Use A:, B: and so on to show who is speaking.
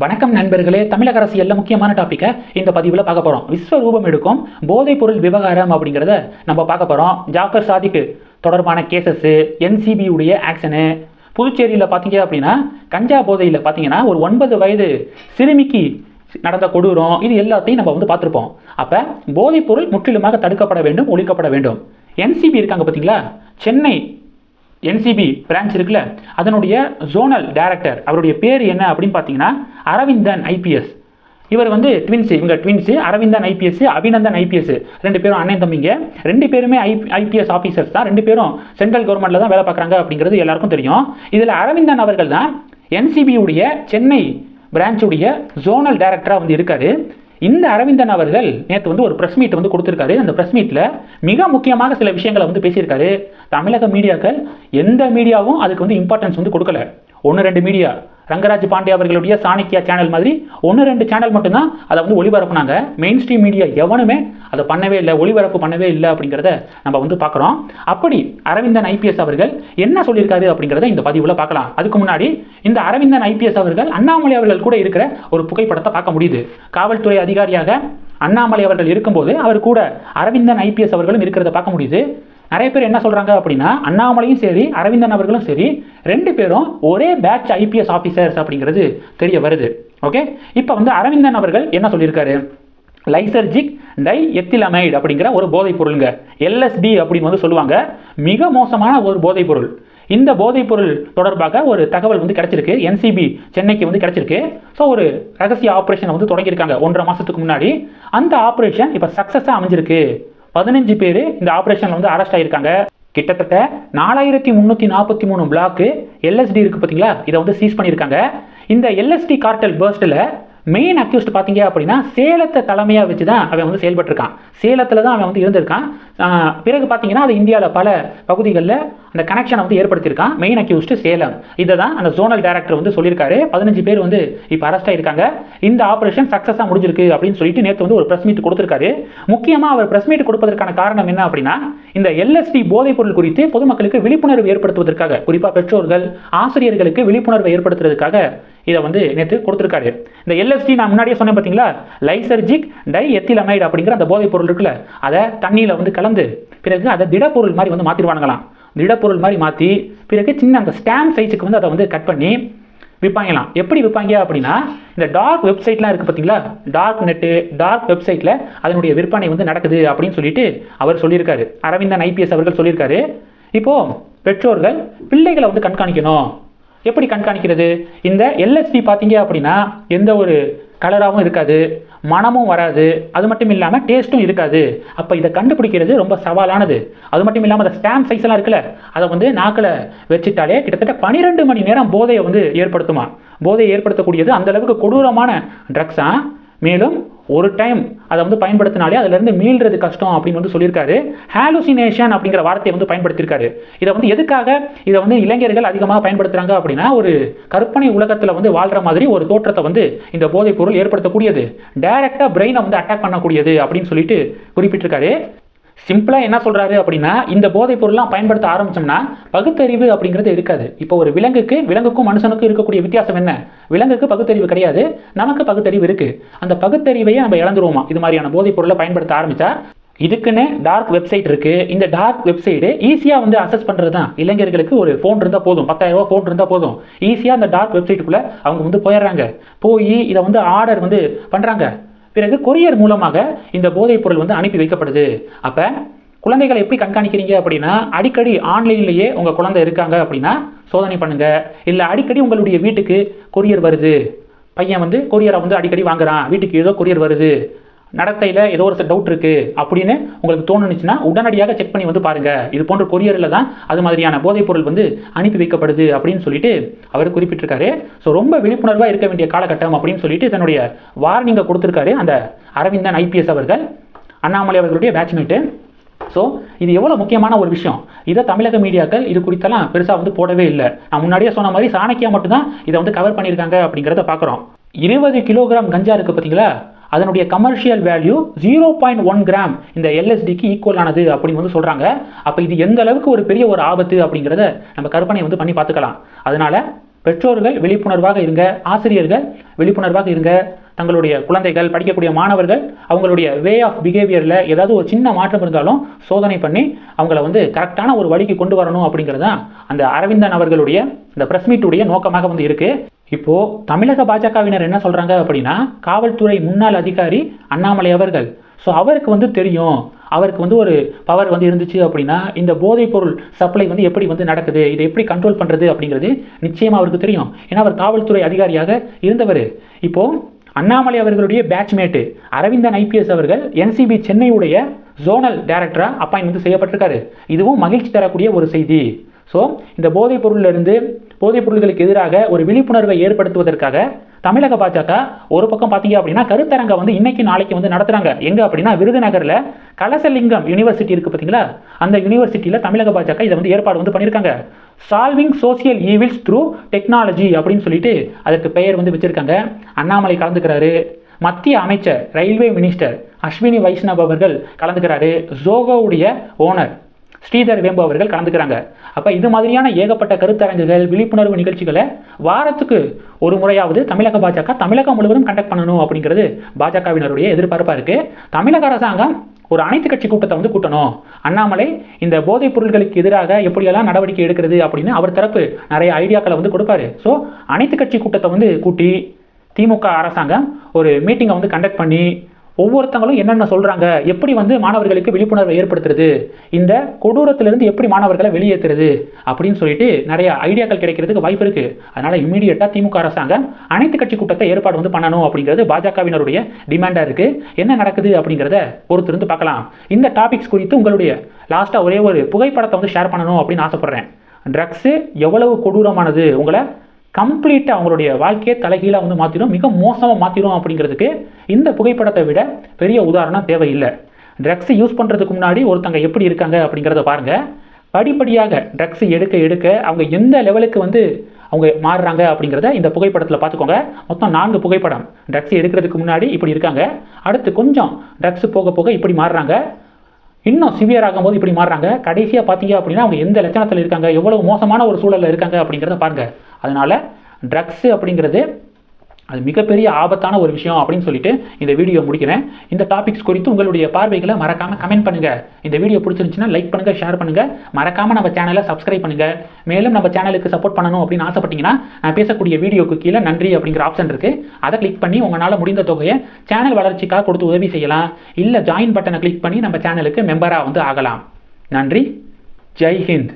A: வணக்கம் நண்பர்களே. தமிழக அரசியல்ல முக்கியமான டாப்பிக்கை இந்த பதிவில் பார்க்க போகிறோம் விஸ்வரூபம் எடுக்கும் போதைப் பொருள் விவகாரம் அப்படிங்கிறத நம்ம பார்க்க போகிறோம் ஜாஃபர் சாதிக்கு தொடர்பான கேசஸ்ஸு என்சிபி உடைய ஆக்ஷனு புதுச்சேரியில் பார்த்தீங்க அப்படின்னா கஞ்சா போதையில் பார்த்தீங்கன்னா ஒரு ஒன்பது வயது சிறுமிக்கு நடந்த கொடூரம் இது எல்லாத்தையும் நம்ம வந்து பார்த்துருப்போம். அப்போ போதைப் பொருள் முற்றிலுமாக தடுக்கப்பட வேண்டும் ஒழிக்கப்பட வேண்டும். என்சிபி இருக்காங்க பார்த்தீங்களா? சென்னை என்சிபி பிரான்ச் இருக்குல்ல அதனுடைய ஜோனல் டைரக்டர் அவருடைய பேர் என்ன அப்படின்னு பார்த்தீங்கன்னா அரவிந்தன் ஐபிஎஸ் இவர் வந்து ட்வின்ஸ் இவங்க twins Aravindan IPS Abhinandan IPS ரெண்டு பேரும் அண்ணன் தம்பிங்க. ரெண்டு பேருமே ஐ ஐபிஎஸ் ஆஃபீஸர்ஸ் தான். ரெண்டு பேரும் சென்ட்ரல் கவர்மெண்ட்டில் தான் வேலை பார்க்குறாங்க அப்படிங்கிறது எல்லாருக்கும் தெரியும். இதில் அரவிந்தன் அவர்கள் தான் என்சிபியுடைய சென்னை பிரான்ச்சுடைய ஜோனல் டைரக்டராக வந்து இருக்காரு. இந்த அரவிந்தன் அவர்கள் நேற்று வந்து ஒரு ப்ரெஸ் மீட் வந்து கொடுத்துருக்காரு. அந்த ப்ரெஸ் மீட்டில் மிக முக்கியமாக சில விஷயங்களை வந்து பேசியிருக்காரு. தமிழக மீடியாக்கள் எந்த மீடியாவும் அதுக்கு வந்து இம்பார்ட்டன்ஸ் வந்து கொடுக்கல. ஒன்று ரெண்டு மீடியா ரங்கராஜ் பாண்டே அவர்களுடைய சாணிக்கியா சேனல் மாதிரி ஒன்று ரெண்டு சேனல் மட்டும்தான் அதை வந்து ஒளிபரப்புனாங்க. மெயின் ஸ்ட்ரீம் மீடியா எவனுமே அதை பண்ணவே இல்லை ஒளிபரப்பு பண்ணவே இல்லை அப்படிங்கிறத நம்ம வந்து பார்க்குறோம். அப்படி அரவிந்தன் ஐபிஎஸ் அவர்கள் என்ன சொல்லியிருக்காரு அப்படிங்கிறத இந்த பதிவில் பார்க்கலாம். அதுக்கு முன்னாடி இந்த அரவிந்தன் ஐபிஎஸ் அவர்கள் அண்ணாமலை அவர்கள் கூட இருக்கிற ஒரு புகைப்படத்தை பார்க்க முடியுது. காவல்துறை அதிகாரியாக அண்ணாமலை அவர்கள் இருக்கும்போது அவர் கூட அரவிந்தன் ஐபிஎஸ் அவர்களும் இருக்கிறத பார்க்க முடியுது. நிறைய பேர் என்ன சொல்கிறாங்க அப்படின்னா அண்ணாமலையும் சரி அரவிந்தன் அவர்களும் சரி ரெண்டு பேரும் ஒரே பேட்ச் ஐபிஎஸ் ஆஃபீஸர்ஸ் அப்படிங்கிறது தெரிய வருது. ஓகே இப்போ வந்து அரவிந்தன் அவர்கள் என்ன சொல்லியிருக்காரு? லைசர்ஜிக் டை எத்திலமைடு அப்படிங்கிற ஒரு போதைப் பொருளுங்க எல்எஸ்டி அப்படின்னு வந்து சொல்லுவாங்க. மிக மோசமான ஒரு போதைப் பொருள் இந்த போதைப் பொருள் தொடர்பாக ஒரு தகவல் வந்து கிடச்சிருக்கு. என்சிபி சென்னைக்கு வந்து கிடச்சிருக்கு. ஸோ ஒரு ரகசிய ஆப்ரேஷனை வந்து தொடங்கியிருக்காங்க. ஒன்றரை மாதத்துக்கு முன்னாடி. அந்த ஆப்ரேஷன் இப்போ சக்ஸஸாக அமைஞ்சிருக்கு. பதினஞ்சு பேர் இந்த ஆப்ரேஷனில் வந்து அரெஸ்ட் ஆகியிருக்காங்க கிட்டத்தட்ட நாலாயிரத்தி முந்நூற்றி நாற்பத்தி மூணு பிளாக்கு எல்எஸ்டி இருக்குது பார்த்தீங்களா இதை வந்து சீஸ் பண்ணியிருக்காங்க. இந்த எல்எஸ்டி கார்டல் பேர்ஸ்டில் மெயின் அக்யூஸ்ட் பார்த்தீங்க அப்படின்னா சேலத்தை தலைமையாக வச்சு தான் அவன் வந்து செயல்பட்டிருக்கான். சேலத்தில் தான் அவன் வந்து இருந்திருக்கான். பிறகு பார்த்தீங்கன்னா அது இந்தியாவில் பல பகுதிகளில் அந்த கனெக்ஷனை வந்து ஏற்படுத்தியிருக்கான். Main accused Salem. இதை தான் அந்த ஜோனல் டேரக்டர் வந்து சொல்லியிருக்காரு. பதினஞ்சு பேர் வந்து இப்போ அரெஸ்ட் ஆயிருக்காங்க. இந்த ஆப்ரேஷன் சக்ஸஸாக முடிஞ்சிருக்கு அப்படின்னு சொல்லிட்டு நேற்று வந்து ஒரு ப்ரெஸ் மீட் கொடுத்துருக்காரு. முக்கியமாக அவர் ப்ரெஸ் மீட் கொடுப்பதற்கான காரணம் என்ன அப்படின்னா இந்த எல்எஸ்டி போதைப் பொருள் குறித்து பொதுமக்களுக்கு விழிப்புணர்வு ஏற்படுத்துவதற்காக குறிப்பாக பெற்றோர்கள் ஆசிரியர்களுக்கு விழிப்புணர்வை ஏற்படுத்துறதுக்காக இதை வந்து நேற்று கொடுத்துருக்காரு. இந்த எல்எஸ்டி நான் முன்னாடியே சொன்னேன் பார்த்தீங்களா லைசர்ஜிக் டை எத்திலமைடு அப்படிங்கிற அந்த போதைப் பொருள் இருக்குல்ல அதை தண்ணியில் வந்து கலந்து பிறகு அதை திடப்பொருள் மாதிரி வந்து மாற்றிடுவானுங்களாம் திடப்பொருள் மாதிரி மாற்றி பிறகு சின்ன அந்த ஸ்டாம்ப் சைஸுக்கு வந்து அதை வந்து கட் பண்ணி விற்பாங்களாம் எப்படி விற்பாங்க அப்படின்னா இந்த டார்க் வெப்சைட்லாம் இருக்குது பார்த்தீங்களா டார்க் நெட்டு டார்க் வெப்சைட்டில் அதனுடைய விற்பனை வந்து நடக்குது அப்படின்னு சொல்லிட்டு அவர் சொல்லியிருக்காரு. அரவிந்தன் ஐபிஎஸ் அவர்கள் சொல்லியிருக்காரு. இப்போது பெற்றோர்கள் பிள்ளைகளை வந்து கண்காணிக்கணும். எப்படி கண்காணிக்கிறது? இந்த எல்எஸ்பி பார்த்தீங்க அப்படின்னா எந்த ஒரு கலராகவும் இருக்காது மனமும் வராது அது மட்டும் இல்லாமல் டேஸ்ட்டும் இருக்காது. அப்போ இதை கண்டுபிடிக்கிறது ரொம்ப சவாலானது. அது மட்டும் இல்லாமல் அந்த ஸ்டாம்ப் சைஸ் எல்லாம் இருக்குல்ல அதை வந்து நாக்கில் வச்சுட்டாலே கிட்டத்தட்ட பன்னிரெண்டு மணி நேரம் போதையை வந்து ஏற்படுத்துமா? போதையை ஏற்படுத்தக்கூடியது அந்தளவுக்கு கொடூரமான ட்ரக்ஸா மேலும் ஒரு டைம் அதை வந்து பயன்படுத்தினாலே அதுலேருந்து மீள்றது கஷ்டம் அப்படின்னு வந்து சொல்லியிருக்காரு. ஹாலுசினேஷன் அப்படிங்கிற வார்த்தையை வந்து பயன்படுத்தியிருக்காரு. இதை வந்து எதுக்காக இதை வந்து இளைஞர்கள் அதிகமாக பயன்படுத்துகிறாங்க அப்படின்னா ஒரு கற்பனை உலகத்தில் வந்து வாழ்கிற மாதிரி ஒரு தோற்றத்தை வந்து இந்த போதைப் பொருள் ஏற்படுத்தக்கூடியது. டைரெக்டாக பிரெயினை வந்து அட்டாக் பண்ணக்கூடியது அப்படின்னு சொல்லிட்டு குறிப்பிட்டிருக்காரு. சிம்பிளாக என்ன சொல்கிறாரு அப்படின்னா இந்த போதைப் பொருள்லாம் பயன்படுத்த ஆரம்பிச்சோம்னா பகுத்தறிவு அப்படிங்கிறது இருக்காது. இப்போ ஒரு விலங்குக்கு விலங்குக்கும் மனுஷனுக்கும் இருக்கக்கூடிய வித்தியாசம் என்ன? விலங்குக்கு பகுத்தறிவு கிடையாது நமக்கு பகுத்தறிவு இருக்குது அந்த பகுத்தறிவையே நம்ம இழந்துருவோமா? இது மாதிரியான போதைப் பொருளை பயன்படுத்த ஆரம்பித்தா இதுக்குன்னு டார்க் வெப்சைட் இருக்குது இந்த டார்க் வெப்சைட்டு ஈஸியாக வந்து அசஸ் பண்ணுறது தான் இளைஞர்களுக்கு ஒரு ஃபோன் இருந்தால் போதும். பத்தாயிரரூபா ஃபோன் இருந்தால் போதும். ஈஸியாக அந்த டார்க் வெப்சைட்டுக்குள்ளே அவங்க வந்து போயிடுறாங்க. போய் இதை வந்து ஆர்டர் வந்து பண்ணுறாங்க பிறகு கொரியர் மூலமாக இந்த போதைப் பொருள் வந்து அனுப்பி வைக்கப்படுது. அப்போ குழந்தைகளை எப்படி கண்காணிக்கிறீங்க அப்படின்னா அடிக்கடி ஆன்லைன்லேயே உங்கள் குழந்தை இருக்காங்க அப்படின்னா சோதனை பண்ணுங்க. இல்லை அடிக்கடி உங்களுடைய வீட்டுக்கு கொரியர் வருது. பையன் வந்து கொரியரை வந்து அடிக்கடி வாங்குறான். வீட்டுக்கு ஏதோ கொரியர் வருது. நடத்தையில் ஏதோ ஒரு டவுட் இருக்குது அப்படின்னு உங்களுக்கு தோணுச்சுன்னா உடனடியாக செக் பண்ணி வந்து பாருங்கள் இது போன்ற கொரியரில் தான் அது மாதிரியான போதைப் பொருள் வந்து அனுப்பி வைக்கப்படுது அப்படின்னு சொல்லிட்டு அவர் குறிப்பிட்டிருக்காரு. ஸோ ரொம்ப விழிப்புணர்வாக இருக்க வேண்டிய காலகட்டம் அப்படின்னு சொல்லிட்டு தன்னுடைய வார்னிங்கை கொடுத்துருக்காரு அந்த அரவிந்தன் ஐபிஎஸ் அவர்கள் அண்ணாமலை அவர்களுடைய பேட்ச்மேட்டு ஸோ இது எவ்வளோ முக்கியமான ஒரு விஷயம். இதை தமிழக மீடியாக்கள் இது குறித்தெல்லாம் பெருசாக வந்து போடவே இல்லை. நான் முன்னாடியே சொன்ன மாதிரி சாணக்கியா மட்டும்தான் இதை வந்து கவர் பண்ணியிருக்காங்க அப்படிங்கிறத பார்க்குறோம் இருபது கிலோகிராம் கஞ்சா இருக்குது பார்த்தீங்களா அதனுடைய commercial value zero point one gram இந்த எல்எஸ்டிக்கு ஈக்குவலானது அப்படின்னு வந்து சொல்கிறாங்க அப்போ இது எந்த அளவுக்கு ஒரு பெரிய ஒரு ஆபத்து அப்படிங்கிறத நம்ம கற்பனை வந்து பண்ணி பார்த்துக்கலாம். அதனால் பெற்றோர்கள் விழிப்புணர்வாக இருங்க ஆசிரியர்கள் விழிப்புணர்வாக இருங்க. தங்களுடைய குழந்தைகள் படிக்கக்கூடிய மாணவர்கள் அவங்களுடைய வே ஆஃப் பிஹேவியரில் ஏதாவது ஒரு சின்ன மாற்றம் இருந்தாலும் சோதனை பண்ணி அவங்கள வந்து கரெக்டான ஒரு வழிக்கு கொண்டு வரணும் அப்படிங்கிறது தான் அந்த அரவிந்தன் அவர்களுடைய இந்த ப்ரெஸ் மீட்டுடைய நோக்கமாக வந்து இருக்குது இப்போது தமிழக பாஜகவினர் என்ன சொல்கிறாங்க அப்படின்னா காவல்துறை முன்னாள் அதிகாரி அண்ணாமலை அவர்கள். ஸோ அவருக்கு வந்து தெரியும் அவருக்கு வந்து ஒரு பவர் வந்து இருந்துச்சு அப்படின்னா இந்த போதைப் பொருள் சப்ளை வந்து எப்படி வந்து நடக்குது இதை எப்படி கண்ட்ரோல் பண்ணுறது அப்படிங்கிறது நிச்சயமாக அவருக்கு தெரியும். ஏன்னா அவர் காவல்துறை அதிகாரியாக இருந்தவர். இப்போது அண்ணாமலை அவர்களுடைய பேட்ச்மேட்டு அரவிந்தன் ஐபிஎஸ் அவர்கள் என்சிபி சென்னையுடைய ஜோனல் டைரக்டராக அப்பாயின் வந்து செய்யப்பட்டிருக்காரு. இதுவும் மகிழ்ச்சி தரக்கூடிய ஒரு செய்தி. ஸோ இந்த போதைப் பொருளிலிருந்து போதைப் பொருள்களுக்கு எதிராக ஒரு விழிப்புணர்வை ஏற்படுத்துவதற்காக தமிழக பாஜக ஒரு பக்கம் பார்த்தீங்க அப்படின்னா கருத்தரங்க வந்து இன்னைக்கு நாளைக்கு வந்து நடத்துறாங்க. எங்க அப்படின்னா விருதுநகர்ல கலசலிங்கம் யூனிவர்சிட்டி இருக்கு பார்த்தீங்களா? அந்த யூனிவர்சிட்டியில் தமிழக பாஜக இதை வந்து ஏற்பாடு வந்து பண்ணியிருக்காங்க. Solving social evils through technology அப்படின்னு சொல்லிட்டு அதற்கு பெயர் வந்து வச்சிருக்காங்க. அண்ணாமலை கலந்துக்கிறாரு. மத்திய அமைச்சர் ரயில்வே மினிஸ்டர் அஸ்வினி வைஷ்ணவ் அவர்கள் கலந்துக்கிறாரு. ஜோகோவுடைய ஓனர் ஸ்ரீதர் வேம்பு அவர்கள் கலந்துக்கிறாங்க. அப்போ இது மாதிரியான ஏகப்பட்ட கருத்தரங்குகள் விழிப்புணர்வு நிகழ்ச்சிகளை வாரத்துக்கு ஒரு முறையாவது தமிழக பாஜக தமிழகம் முழுவதும் கண்டக்ட் பண்ணணும் அப்படிங்கிறது பாஜகவினருடைய எதிர்பார்ப்பாக இருக்குது தமிழக அரசாங்கம் ஒரு அனைத்து கட்சி கூட்டத்தை வந்து கூட்டணும். அண்ணாமலை இந்த போதைப் பொருட்களுக்கு எதிராக எப்படியெல்லாம் நடவடிக்கை எடுக்கிறது அப்படின்னு அவர் தரப்பு நிறைய ஐடியாக்களை வந்து கொடுப்பாரு. ஸோ அனைத்து கட்சி கூட்டத்தை வந்து கூட்டி திமுக அரசாங்கம் ஒரு மீட்டிங்கை வந்து கண்டக்ட் பண்ணி ஒவ்வொருத்தங்களும் என்னென்ன சொல்கிறாங்க எப்படி வந்து மாணவர்களுக்கு விழிப்புணர்வை ஏற்படுத்துறது? இந்த கொடூரத்திலிருந்து எப்படி மாணவர்களை வெளியேற்றுறது அப்படின்னு சொல்லிட்டு நிறைய ஐடியாக்கள் கிடைக்கிறதுக்கு வாய்ப்பு இருக்குது அதனால் இம்மீடியட்டாக திமுக அரசாங்கம் அனைத்து கட்சி கூட்டத்தை ஏற்பாடு வந்து பண்ணணும் அப்படிங்கிறது பாஜகவினருடைய டிமாண்டாக இருக்குது என்ன நடக்குது அப்படிங்கிறத பொறுத்திருந்து பார்க்கலாம். இந்த டாபிக்ஸ் குறித்து உங்களுடைய லாஸ்ட்டாக ஒரே ஒரு புகைப்படத்தை வந்து ஷேர் பண்ணணும் அப்படின்னு ஆசைப்பட்றேன். ட்ரக்ஸு எவ்வளவு கொடூரமானது? உங்களை கம்ப்ளீட்டாக அவங்களுடைய வாழ்க்கையை தலைகீழாக வந்து மாற்றிடும் மிக மோசமாக மாற்றிடும் அப்படிங்கிறதுக்கு இந்த புகைப்படத்தை விட பெரிய உதாரணம் தேவையில்லை. ட்ரக்ஸ் யூஸ் பண்ணுறதுக்கு முன்னாடி ஒருத்தங்க எப்படி இருக்காங்க அப்படிங்கிறத பாருங்கள் படிப்படியாக ட்ரக்ஸ் எடுக்க எடுக்க அவங்க எந்த லெவலுக்கு வந்து அவங்க மாறுறாங்க அப்படிங்கிறத இந்த புகைப்படத்தில் பார்த்துக்கோங்க. மொத்தம் நான்கு புகைப்படம் ட்ரக்ஸ் எடுக்கிறதுக்கு முன்னாடி இப்படி இருக்காங்க. அடுத்து கொஞ்சம் ட்ரக்ஸ் போக போக இப்படி மாறுறாங்க. இன்னும் சிவியர் ஆகும்போது இப்படி மாறுறாங்க. கடைசியாக பார்த்தீங்க அப்படின்னா அவங்க எந்த லட்சணத்தில் இருக்காங்க? எவ்வளவு மோசமான ஒரு சூழலில் இருக்காங்க அப்படிங்கிறத பாருங்க. அதனால ட்ரக்ஸு அப்படிங்கிறது அது மிகப்பெரிய ஆபத்தான ஒரு விஷயம் அப்படின்னு சொல்லிட்டு இந்த வீடியோ முடிக்கிறேன். இந்த டாபிக்ஸ் குறித்து உங்களுடைய பார்வைகளை மறக்காமல் கமெண்ட் பண்ணுங்கள் இந்த வீடியோ பிடிச்சிருந்துச்சுன்னா லைக் பண்ணுங்கள் ஷேர் பண்ணுங்கள் மறக்காமல் நம்ம சேனலை சப்ஸ்கிரைப் பண்ணுங்கள் மேலும் நம்ம சேனலுக்கு சப்போர்ட் பண்ணணும் அப்படின்னு ஆசைப்பட்டீங்கன்னா நான் பேசக்கூடிய வீடியோக்கு கீழே நன்றி அப்படிங்கிற ஆப்ஷன் இருக்குது அதை கிளிக் பண்ணி உங்களால் முடிந்த தொகையை சேனல் வளர்ச்சிக்காக கொடுத்து உதவி செய்யலாம். இல்லை ஜாயின் பட்டனை கிளிக் பண்ணி நம்ம சேனலுக்கு மெம்பராக வந்து ஆகலாம். நன்றி. ஜெய் ஹிந்த்.